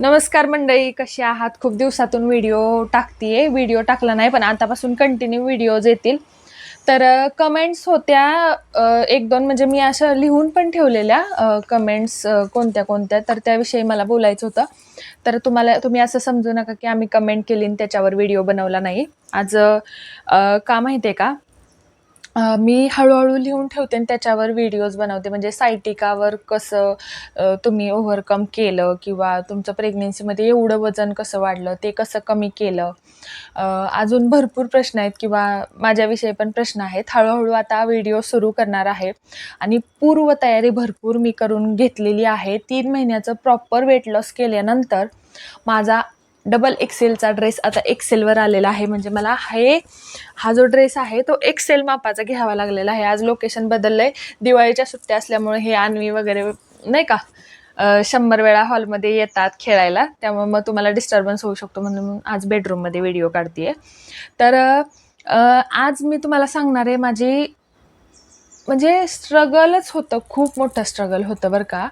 नमस्कार मंडळी कशी आहात? खूप दिवसातून व्हिडिओ टाकतीये. व्हिडिओ टाकला नाही पण आतापासून कंटिन्यू व्हिडिओज येतील. तर कमेंट्स होत्या एक दोन म्हणजे मी अशा लिहून पण ठेवलेल्या कमेंट्स कोणत्या कोणत्या. तर त्याविषयी मला बोलायचं होतं. तर तुम्हाला तुम्ही असं समजू नका की आम्ही कमेंट केली आणि त्याच्यावर व्हिडिओ बनवला नाही. आज का माहिती आहे का? मी हळूहळू लिहून ठेवते आणि त्याच्यावर व्हिडिओज बनवते. म्हणजे सायटिकावर कसं तुम्ही ओव्हरकम केलं किंवा तुमचं प्रेग्नेन्सीमध्ये एवढं वजन कसं वाढलं ते कसं कमी केलं अजून भरपूर प्रश्न आहेत किंवा माझ्याविषयी पण प्रश्न आहेत. हळूहळू आता व्हिडिओ सुरू करणार आहे. आणि पूर्वतयारी भरपूर मी करून घेतलेली आहे. तीन महिन्याचं प्रॉपर वेट लॉस केल्यानंतर माझा डबल एक्सेलचा ड्रेस आता एक्सेलवर आलेला आहे. म्हणजे मला हे हा जो ड्रेस आहे तो एक्सेल मापाचा घ्यावा लागलेला आहे. आज लोकेशन बदललं आहे दिवाळीच्या सुट्ट्या असल्यामुळे हे आणवी वगैरे नाही का? शंभर वेळा हॉलमध्ये येतात खेळायला. त्यामुळे मग तुम्हाला डिस्टर्बन्स होऊ शकतो म्हणून आज बेडरूममध्ये व्हिडिओ काढते तर आज मी तुम्हाला सांगणार आहे माझी म्हणजे स्ट्रगलच होतं खूप मोठं स्ट्रगल होतं बरं का.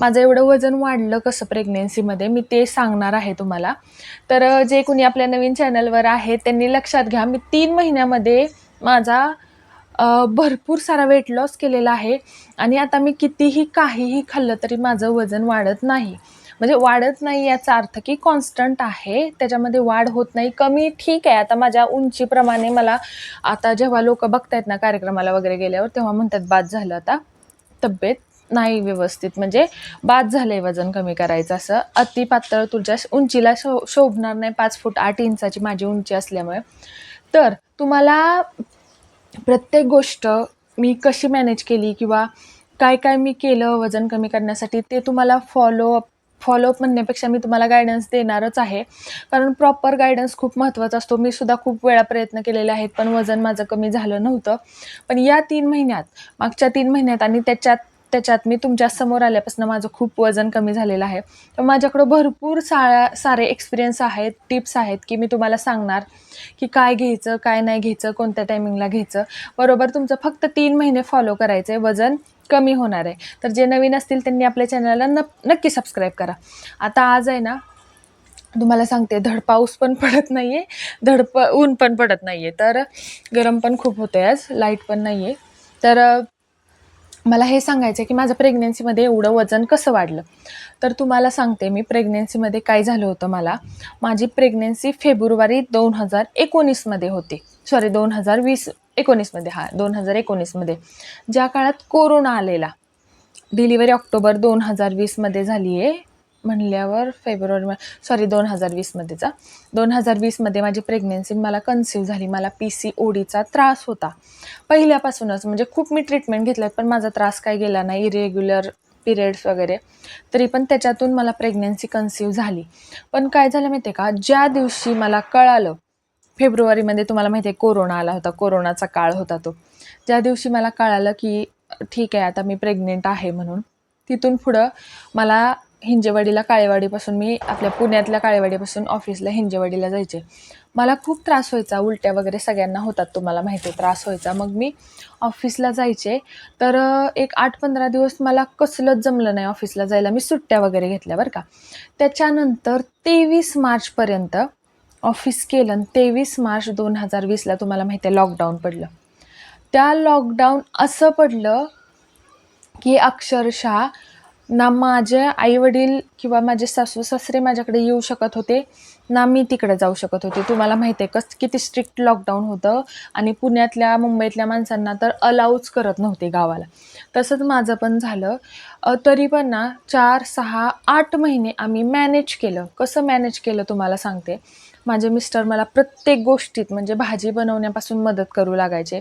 माझं एवढं वजन वाढलं कसं प्रेग्नेन्सीमध्ये मी ते सांगणार आहे तुम्हाला. तर जे कोणी आपल्या नवीन चॅनलवर आहे त्यांनी लक्षात घ्या मी तीन महिन्यामध्ये माझा भरपूर सारा वेट लॉस केलेला आहे. आणि आता मी कितीही काहीही खाल्लं तरी माझं वजन वाढत नाही. म्हणजे वाढत नाही याचा अर्थ की कॉन्स्टंट आहे त्याच्यामध्ये वाढ होत नाही कमी ठीक आहे. आता माझ्या उंचीप्रमाणे मला आता जेव्हा लोक बघतायत ना कार्यक्रमाला वगैरे गेल्यावर तेव्हा म्हणतात बाद झालं आता. तब्येत नाही व्यवस्थित. म्हणजे बाद झालंय वजन कमी करायचं असं. अति पातळ तुझ्या उंचीला शो शोभणार नाही पाच फूट आठ इंचाची माझी उंची असल्यामुळे. तर तुम्हाला प्रत्येक गोष्ट मी कशी मॅनेज केली किंवा काय काय मी केलं वजन कमी करण्यासाठी ते तुम्हाला फॉलोअप फॉलोअप म्हणण्यापेक्षा मी तुम्हाला गायडन्स देणारच आहे. कारण प्रॉपर गायडन्स खूप महत्त्वाचा असतो. मी सुद्धा खूप वेळा प्रयत्न केलेले आहेत पण वजन माझं कमी झालं नव्हतं. पण या तीन महिन्यात मागच्या तीन महिन्यात आणि त्याच्यात त्याच्यात मी तुमच्यासमोर आल्यापासून माझं खूप वजन कमी झालेलं आहे. तर माझ्याकडं भरपूर सा सारे एक्सपिरियन्स आहेत टिप्स आहेत की मी तुम्हाला सांगणार की काय घ्यायचं काय नाही घ्यायचं कोणत्या टायमिंगला घ्यायचं. बरोबर तुमचं फक्त तीन महिने फॉलो करायचं आहे वजन कमी होणार आहे. तर जे नवीन असतील त्यांनी आपल्या चॅनलला न नक्की सबस्क्राईब करा. आता आज आहे ना तुम्हाला सांगते धड पाऊस पण पडत नाही आहे धड प ऊन पण पडत नाही आहे तर गरम पण खूप होतं आहे आज लाइट पण नाही आहे तर मला हे सांगायचं आहे की माझं प्रेग्नेन्सीमध्ये एवढं वजन कसं वाढलं? तर तुम्हाला सांगते मी प्रेग्नेन्सीमध्ये काय झालं होतं मला? माझी प्रेग्नेन्सी फेब्रुवारी दोन हजार एकोणीसमध्ये होती. सॉरी दोन हजार वीस एकोणीसमध्ये हा दोन हजार एकोणीसमध्ये. ज्या काळात कोरोना आलेला डिलिव्हरी ऑक्टोबर दोन हजार वीसमध्ये झाली आहे म्हणल्यावर फेब्रुवारी सॉरी दोन हजार वीसमध्येचा. दोन हजार वीसमध्ये माझी प्रेग्नेन्सी मला कन्सिव्ह झाली. मला पी सी ओडीचा त्रास होता. पहिल्यापासूनच म्हणजे खूप मी ट्रीटमेंट घेतल्यात पण माझा त्रास काय गेला नाही इरेग्युलर पिरियड्स वगैरे. तरी पण त्याच्यातून मला प्रेग्नेन्सी कन्सिव्ह झाली. पण काय झालं माहिती आहे का? ज्या दिवशी मला कळालं फेब्रुवारीमध्ये तुम्हाला माहिती आहे कोरोना आला होता कोरोनाचा काळ होता तो. ज्या दिवशी मला कळालं की ठीक आहे आता मी प्रेग्नेंट आहे म्हणून. तिथून पुढं मला हिंजेवाडीला काळेवाडीपासून मी आपल्या पुण्यातल्या काळेवाडीपासून ऑफिसला हिंजेवाडीला जायचे. मला खूप त्रास व्हायचा उलट्या वगैरे सगळ्यांना होतात तुम्हाला माहिती आहे त्रास व्हायचा. मग मी ऑफिसला जायचे तर एक आठ पंधरा दिवस मला कसलंच जमलं नाही ऑफिसला जायला. मी सुट्ट्या वगैरे घेतल्या बरं का. त्याच्यानंतर तेवीस मार्चपर्यंत ऑफिस केलं आणि तेवीस मार्च दोन हजार वीसला तुम्हाला माहिती आहे लॉकडाऊन पडलं. त्या लॉकडाऊन असं पडलं की अक्षरशः ना माझे आईवडील किंवा माझे सासू सासरे माझ्याकडे येऊ शकत होते ना मी तिकडे जाऊ शकत होते. तुम्हाला माहिती आहे कस किती स्ट्रिक्ट लॉकडाऊन होतं आणि पुण्यातल्या मुंबईतल्या माणसांना तर अलाऊच करत नव्हते गावाला. तसंच माझं पण झालं. तरी पण ना चार सहा आठ महिने आम्ही मॅनेज केलं. कसं मॅनेज केलं तुम्हाला सांगते. माझे मिस्टर मला प्रत्येक गोष्टीत म्हणजे भाजी बनवण्यापासून मदत करू लागायचे.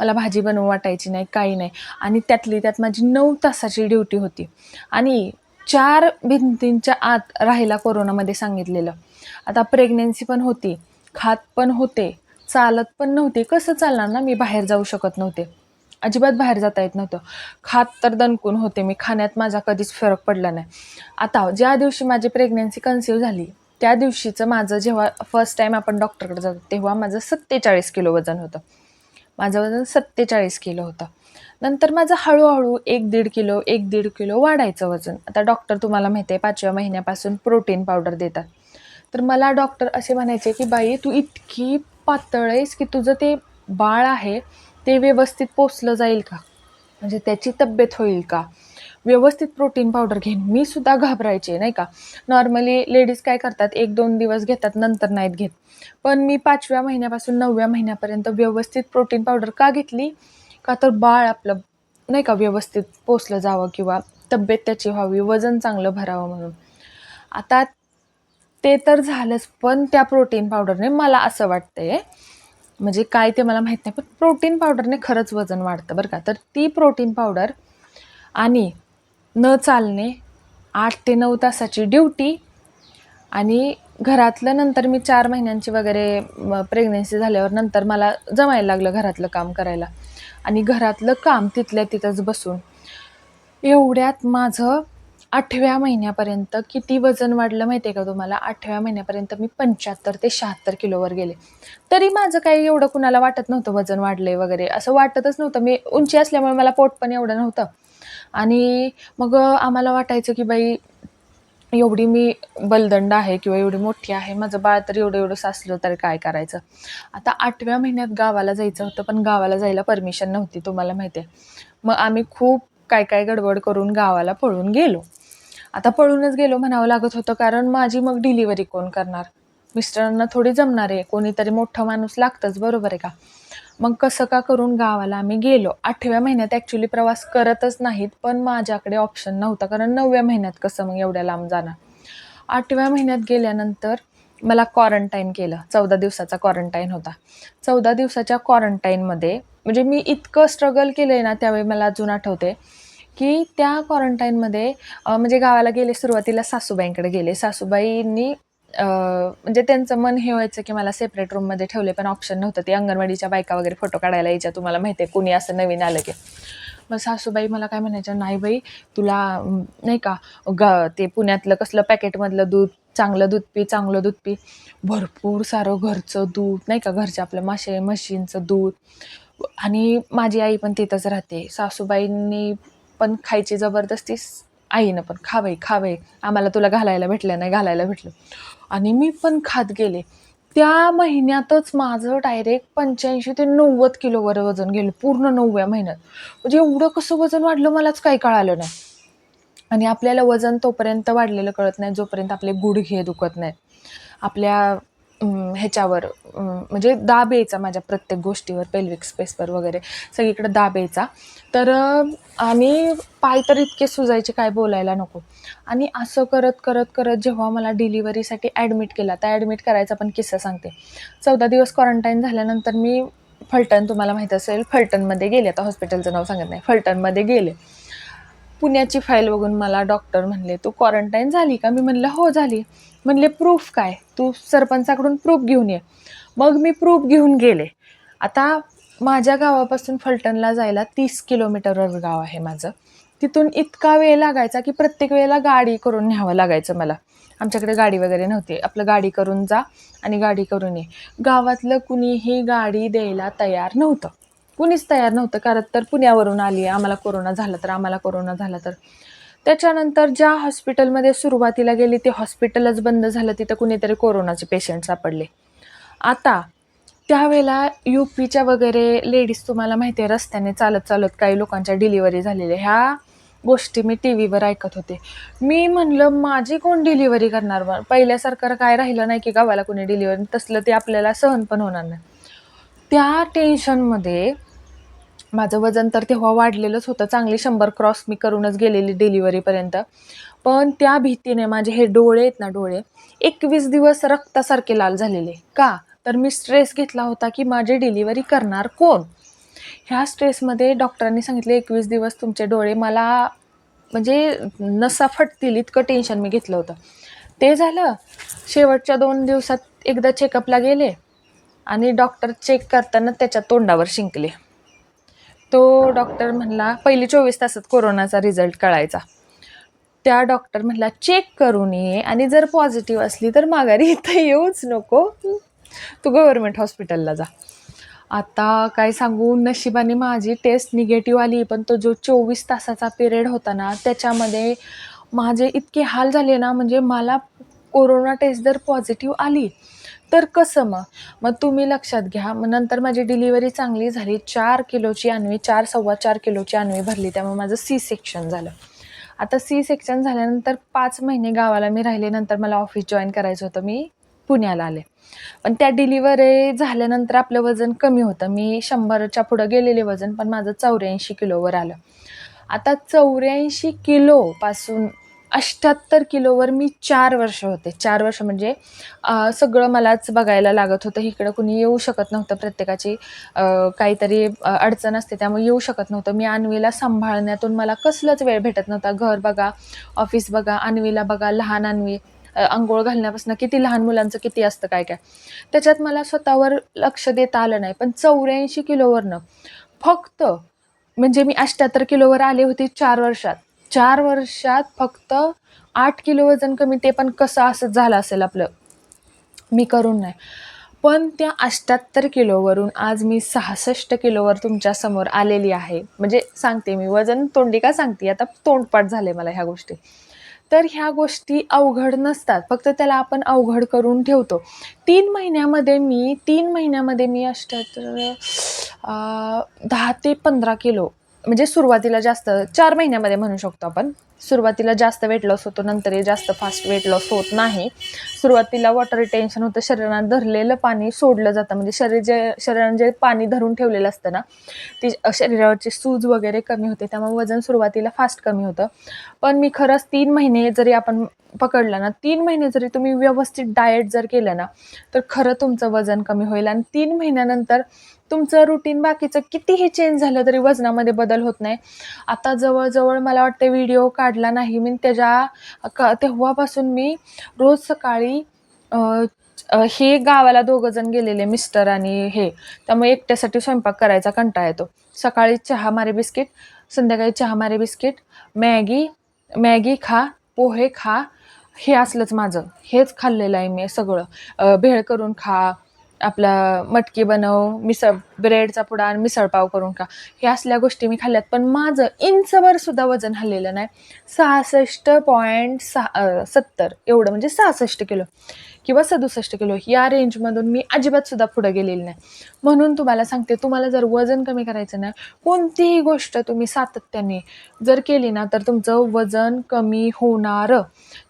मला भाजी बनवू वाटायची नाही काही नाही. आणि त्यातली त्यात माझी नऊ तासाची ड्युटी होती. आणि चार भिंतींच्या आत राहायला कोरोनामध्ये सांगितलेलं. आता प्रेग्नेन्सी पण होती खात पण होते चालत पण नव्हते. कसं चालणार ना? मी बाहेर जाऊ शकत नव्हते. अजिबात बाहेर जाता येत नव्हतं. खात तर दणकून होते मी. खाण्यात माझा कधीच फरक पडला नाही. आता ज्या दिवशी माझी प्रेग्नेन्सी कन्सिव्ह झाली त्या दिवशीचं माझं जेव्हा फर्स्ट टाईम आपण डॉक्टरकडे जातो तेव्हा माझं सत्तेचाळीस किलो वजन होतं. माझं वजन सत्तेचाळीस किलो होतं. नंतर माझं हळूहळू एक दीड किलो एक दीड किलो वाढायचं वजन. आता डॉक्टर तुम्हाला माहिती आहे पाचव्या महिन्यापासून प्रोटीन पावडर देतात. तर मला डॉक्टर असे म्हणायचे की बाई तू इतकी पातळ आहेस की तुझं ते बाळ आहे ते व्यवस्थित पोचलं जाईल का? म्हणजे त्याची तब्येत होईल का? व्यवस्थित प्रोटीन पावडर घेईन मी सुद्धा घाबरायचे नाही का? नॉर्मली लेडीज काय करतात एक दोन दिवस घेतात नंतर नाहीत घेत. पण मी पाचव्या महिन्यापासून नवव्या महिन्यापर्यंत व्यवस्थित प्रोटीन पावडर का घेतली? का तर बाळ आपलं नाही का व्यवस्थित पोचलं जावं किंवा तब्येत त्याची व्हावी वजन चांगलं भरावं म्हणून. आता ते तर झालंच पण त्या प्रोटीन पावडरने मला असं वाटतंय म्हणजे काय ते मला माहीत नाही पण प्रोटीन पावडरने खरंच वजन वाढतं बरं का. तर ती प्रोटीन पावडर आणि न चालणे आठ ते नऊ तासाची ड्युटी आणि घरातलं नंतर मी चार महिन्यांची वगैरे प्रेग्नेन्सी झाल्यावर नंतर मला जमायला लागलं घरातलं काम करायला. आणि घरातलं काम तिथल्या तिथंच बसून. एवढ्यात माझं आठव्या महिन्यापर्यंत किती वजन वाढलं माहिती आहे का तुम्हाला? आठव्या महिन्यापर्यंत मी पंच्याहत्तर ते शहात्तर किलोवर गेले. तरी माझं काही एवढं कुणाला वाटत नव्हतं वजन वाढलंय वगैरे. असं वाटतच नव्हतं. मी उंची असल्यामुळे मला पोट पण एवढं नव्हतं. आणि मग आम्हाला वाटायचं की बाई एवढी मी बलदंड आहे किंवा एवढी मोठी आहे माझं बाळ तर एवढं एवढं सासलं तर काय करायचं? आता आठव्या महिन्यात गावाला जायचं होतं पण गावाला जायला परमिशन नव्हती तुम्हाला माहिती आहे मग आम्ही खूप काय काय गडबड करून गावाला पळून गेलो. आता पळूनच गेलो म्हणावं लागत होतं कारण माझी मग डिलिव्हरी कोण करणार? मिस्टरांना थोडी जमणार आहे कोणीतरी मोठं माणूस लागतंच बरोबर आहे का? मग कसं का करून गावाला आम्ही गेलो? आठव्या महिन्यात ॲक्च्युली प्रवास करतच नाहीत पण माझ्याकडे ऑप्शन नव्हता कारण नवव्या महिन्यात कसं मग एवढ्या लांब जाणार आठव्या महिन्यात गेल्यानंतर मला क्वारंटाईन केलं. चौदा दिवसाचा क्वारंटाईन होता. चौदा दिवसाच्या क्वारंटाईनमध्ये म्हणजे मी इतकं स्ट्रगल केलं आहे ना त्यावेळी मला अजून आठवते की त्या क्वारंटाईनमध्ये म्हणजे गावाला गेले सुरुवातीला सासूबाईंकडे गेले. सासूबाईंनी म्हणजे त्यांचं मन हे व्हायचं की मला सेपरेट रूममध्ये ठेवले पण ऑप्शन नव्हतं. ते अंगणवाडीच्या बायका वगैरे फोटो काढायला यायच्या. तुम्हाला माहिती आहे कुणी असं नवीन आलं की. मग सासूबाई मला काय म्हणायचं नाही बाई तुला नाही का ग ते पुण्यातलं कसलं पॅकेटमधलं दूध चांगलं दूध पी चांगलं दूध पी. भरपूर सारं घरचं दूध नाही का घरचं आपलं मासे म्हशींचं दूध. आणि माझी आई पण तिथंच राहते. सासूबाईंनी पण खायची जबरदस्ती आईनं पण खावे खावे आम्हाला तुला घालायला भेटलं नाही घालायला भेटलं. आणि मी पण खात गेले. त्या महिन्यातच माझं डायरेक्ट पंच्याऐंशी ते नव्वद किलोवर वजन गेलं पूर्ण नवव्या महिन्यात. म्हणजे एवढं कसं वजन वाढलं मलाच काही कळालं नाही. आणि आपल्याला वजन तोपर्यंत वाढलेलं कळत नाही जोपर्यंत आपले गुडघे दुखत नाहीत. आपल्या ह्याच्यावर म्हणजे दाब यायचा माझ्या प्रत्येक गोष्टीवर पेल्विक स्पेसवर वगैरे. सगळीकडे दाब यायचा. तर आणि पाय तर इतके सुजायचे काय बोलायला नको. आणि असं करत करत करत जेव्हा मला डिलिव्हरीसाठी ॲडमिट केला तर ॲडमिट करायचा पण किस्सा सांगते. चौदा दिवस क्वारंटाईन झाल्यानंतर मी फलटण तुम्हाला माहीत असेल फलटणमध्ये गेले. आता हॉस्पिटलचं नाव सांगत नाही फलटणमध्ये गेले. पुण्याची फाईल बघून मला डॉक्टर म्हणले तू क्वारंटाईन झाली का? मी म्हणलं हो झाली. म्हणले प्रूफ काय? तू सरपंचाकडून प्रूफ घेऊन ये. मग मी प्रूफ घेऊन गेले. आता माझ्या गावापासून फलटणला जायला तीस किलोमीटरवर गाव आहे माझं. तिथून इतका वेळ लागायचा की प्रत्येक वेळेला गाडी करून न्यावं लागायचं मला. आमच्याकडे गाडी वगैरे नव्हती. आपलं गाडी करून जा आणि गाडी करून ये. गावातलं कुणीही गाडी द्यायला तयार नव्हतं. कुणीच तयार नव्हतं कारण तर पुण्यावरून आली आम्हाला कोरोना झाला तर आम्हाला कोरोना झाला तर. त्याच्यानंतर ज्या हॉस्पिटलमध्ये सुरुवातीला गेली ते हॉस्पिटलच बंद झालं तिथं कुणीतरी कोरोनाचे पेशंट सापडले. आता त्यावेळेला यू पीच्या वगैरे लेडीज तुम्हाला माहिती आहे रस्त्याने चालत चालत काही लोकांच्या डिलिव्हरी झालेल्या ह्या गोष्टी मी टी व्हीवर ऐकत होते. मी म्हणलं माझी कोण डिलिव्हरी करणार पहिल्यासारखं काय राहिलं नाही की गावाला कोणी डिलिव्हरी तसलं ते आपल्याला सहन पण होणार नाही. त्या टेन्शनमध्ये माझं वजन तर तेव्हा वाढलेलंच होतं. चांगली शंभर क्रॉस मी करूनच गेलेली डिलिव्हरीपर्यंत पण त्या भीतीने माझे हे डोळे आहेत ना डोळे एकवीस दिवस रक्तासारखे लाल झालेले. का? तर मी स्ट्रेस घेतला होता की माझी डिलिव्हरी करणार कोण? ह्या स्ट्रेसमध्ये डॉक्टरांनी सांगितले एकवीस दिवस तुमचे डोळे मला म्हणजे नसा फटतील इतकं टेन्शन मी घेतलं होतं. ते झालं. शेवटच्या दोन दिवसात एकदा चेकअपला गेले आणि डॉक्टर चेक करताना त्याच्या तोंडावर शिंकले. तो डॉक्टर म्हणला पहिली चोवीस तासात कोरोनाचा रिझल्ट कळायचा. त्या डॉक्टर म्हणला चेक करून ये आणि जर पॉझिटिव्ह असली तर माघारी इथं येऊच नको. तू गव्हर्मेंट हॉस्पिटलला जा. आता काय सांगू नशिबाने माझी टेस्ट निगेटिव्ह आली पण तो जो चोवीस तासाचा पिरियड होता ना त्याच्यामध्ये माझे इतके हाल झाले ना म्हणजे मला कोरोना टेस्ट जर पॉझिटिव्ह आली तर कसं मग? मग तुम्ही लक्षात घ्या. मग नंतर माझी डिलिव्हरी चांगली झाली. चार किलोची आणवी चार सव्वा चार किलोची आणवी भरली. त्यामुळे माझं सी सेक्शन झालं. आता सी सेक्शन झाल्यानंतर पाच महिने गावाला मी राहिले. नंतर मला ऑफिस जॉईन करायचं होतं. मी पुण्याला आले. पण त्या डिलिव्हरी झाल्यानंतर आपलं वजन कमी होतं. मी शंभरच्या पुढं गेलेले वजन पण माझं चौऱ्याऐंशी किलोवर आलं. आता चौऱ्याऐंशी किलोपासून अष्ट्याहत्तर किलोवर मी चार वर्ष होते. चार वर्ष म्हणजे सगळं मलाच बघायला लागत होतं. इकडं कुणी येऊ शकत नव्हतं प्रत्येकाची काहीतरी अडचण असते त्यामुळे येऊ शकत नव्हतं. मी अन्वीला सांभाळण्यातून मला कसलंच वेळ भेटत नव्हता. घर बघा ऑफिस बघा अन्वीला बघा लहान अन्वी आंघोळ घालण्यापासून किती लहान मुलांचं किती असतं काय काय. त्याच्यात मला स्वतःवर लक्ष देता आलं नाही. पण चौऱ्याऐंशी किलोवरनं फक्त म्हणजे मी अठ्ठ्याहत्तर किलोवर आले होते चार वर्षात. चार वर्षात फक्त आठ किलो वजन कमी ते पण कसं असं झालं असेल आपलं? मी करून नाही. पण त्या अष्ट्याहत्तर किलोवरून आज मी सहासष्ट किलोवर तुमच्यासमोर आलेली आहे. म्हणजे सांगते मी वजन तोंडी का सांगते? आता तोंडपाठ झाले मला ह्या गोष्टी. तर ह्या गोष्टी अवघड नसतात. फक्त त्याला आपण अवघड करून ठेवतो. तीन महिन्यामध्ये मी तीन महिन्यामध्ये मी अष्ट्याहत्तर दहा ते पंधरा किलो म्हणजे सुरुवातीला जास्त चार महिन्यामध्ये म्हणू शकतो आपण. सुरुवातीला जास्त वेट लॉस होतो नंतरही जास्त फास्ट वेट लॉस होत नाही. सुरुवातीला वॉटर रिटेन्शन होतं शरीरात धरलेलं पाणी सोडलं जातं. म्हणजे शरीर जे शरीराने जे पाणी धरून ठेवलेलं असतं ना ती शरीरावरची सूज वगैरे कमी होते त्यामुळे वजन सुरुवातीला फास्ट कमी होतं. पण मी खरंच तीन महिने जरी आपण पकडलं ना तीन महिने जरी तुम्ही व्यवस्थित डाएट जर केलं ना तर खरं तुमचं वजन कमी होईल. आणि तीन महिन्यानंतर तुमचं रुटीन बाकीचं कितीही चेंज झालं तरी वजनामध्ये बदल होत नाही. आता जवळजवळ मला वाटतं व्हिडिओ काढला नाही. मी त्याच्या का तेव्हापासून मी रोज सकाळी हे गावाला दोघं जण गेलेले मिस्टर आणि हे. त्यामुळे एकट्यासाठी स्वयंपाक करायचा कंटाळा येतो. सकाळी चहा मारे बिस्किट संध्याकाळी चहा मारे बिस्किट मॅगी मॅगी खा पोहे खा हे असलंच माझं. हेच खाल्लेलं आहे मी सगळं. भेळ करून खा आपला मटकी बनव मिसळ ब्रेडचा पुडा आणि मिसळपाव करून खा. हे असल्या गोष्टी मी खाल्ल्यात पण माझं इंचभर सुद्धा वजन हल्लेलं नाही. सहासष्ट पॉईंट सहा सत्तर एवढं म्हणजे सहासष्ट किलो किंवा सदुसष्ट किलो या रेंजमधून मी अजिबात सुद्धा पुढं गेलेली नाही. म्हणून तुम्हाला सांगते तुम्हाला जर वजन कमी करायचं नाही कोणतीही गोष्ट तुम्ही सातत्याने जर केली ना तर तुमचं वजन कमी होणार.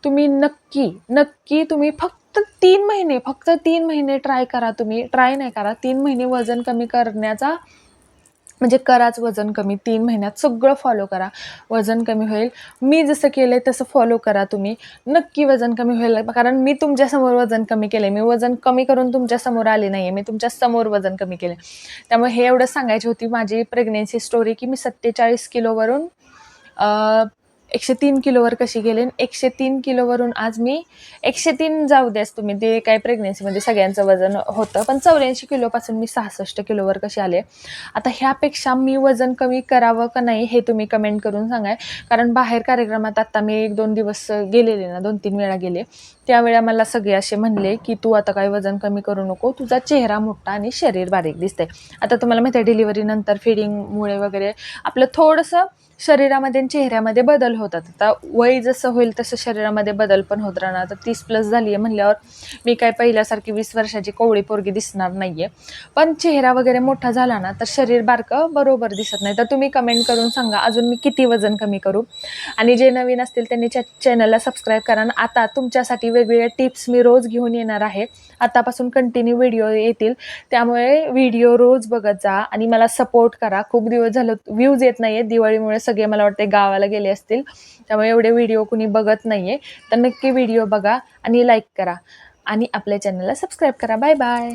तुम्ही नक्की नक्की तुम्ही फक्त तर तीन महिने फक्त तीन महिने ट्राय करा तुम्ही. ट्राय नाही करा. तीन महिने वजन कमी करण्याचा म्हणजे कराच वजन कमी. तीन महिन्यात सगळं फॉलो करा. वजन कमी होईल. मी जसं केलं आहे तसं फॉलो करा तुम्ही. नक्की वजन कमी होईल. कारण मी तुमच्यासमोर वजन कमी केलं आहे मी वजन कमी करून तुमच्यासमोर आले नाही आहे मी तुमच्यासमोर वजन कमी केले त्यामुळे हे एवढं सांगायची होती माझी प्रेग्नेन्सी स्टोरी की मी सत्तेचाळीस किलोवरून एकशे तीन किलोवर कशी गेले आणि एकशे तीन किलोवरून आज मी एकशे तीन जाऊ द्यास तुम्ही ते काय प्रेग्नेन्सीमध्ये सगळ्यांचं वजन होतं पण चौऱ्याऐंशी किलोपासून मी सहासष्ट किलोवर कशी आले? आता ह्यापेक्षा मी वजन कमी करावं का नाही हे तुम्ही कमेंट करून सांगाय. कारण बाहेर कार्यक्रमात आत्ता मी एक दोन दिवस गेलेले ना दोन तीन वेळा गेले. त्यावेळा मला सगळे असे म्हणले की तू आता काही वजन कमी करू नको तुझा चेहरा मोठा आणि शरीर बारीक दिसतंय. आता तुम्हाला माहिती आहे डिलिव्हरीनंतर फिडिंगमुळे वगैरे आपलं थोडंसं शरीरामध्ये आणि चेहऱ्यामध्ये बदल होतात. आता वय जसं होईल तसं शरीरामध्ये बदल पण होत राहणार. तर तीस प्लस झाली आहे म्हणल्यावर मी काय पहिल्यासारखी वीस वर्षाची कोवळी पोरगी दिसणार नाही आहे पण चेहरा वगैरे मोठा झाला ना तर शरीर बारकं बरोबर दिसत नाही. तर तुम्ही कमेंट करून सांगा अजून मी किती वजन कमी करू? आणि जे नवीन असतील त्यांनी चॅनलला सबस्क्राईब करा. आता तुमच्यासाठी वेगवेगळ्या टिप्स मी रोज घेऊन येणार आहे. आतापासून कंटिन्यू व्हिडिओ येतील. त्यामुळे व्हिडिओ रोज बघत जा आणि मला सपोर्ट करा. खूप दिवस झालं व्ह्यूज येत नाही आहेत दिवाळीमुळे सगळे मला वाटते गावाला गेले असतील. त्यामुळे एवढे व्हिडिओ कुणी बघत नाही आहे तर नक्की व्हिडिओ बघा आणि लाईक करा. आणि आपल्या चॅनलला सबस्क्राईब करा. Bye bye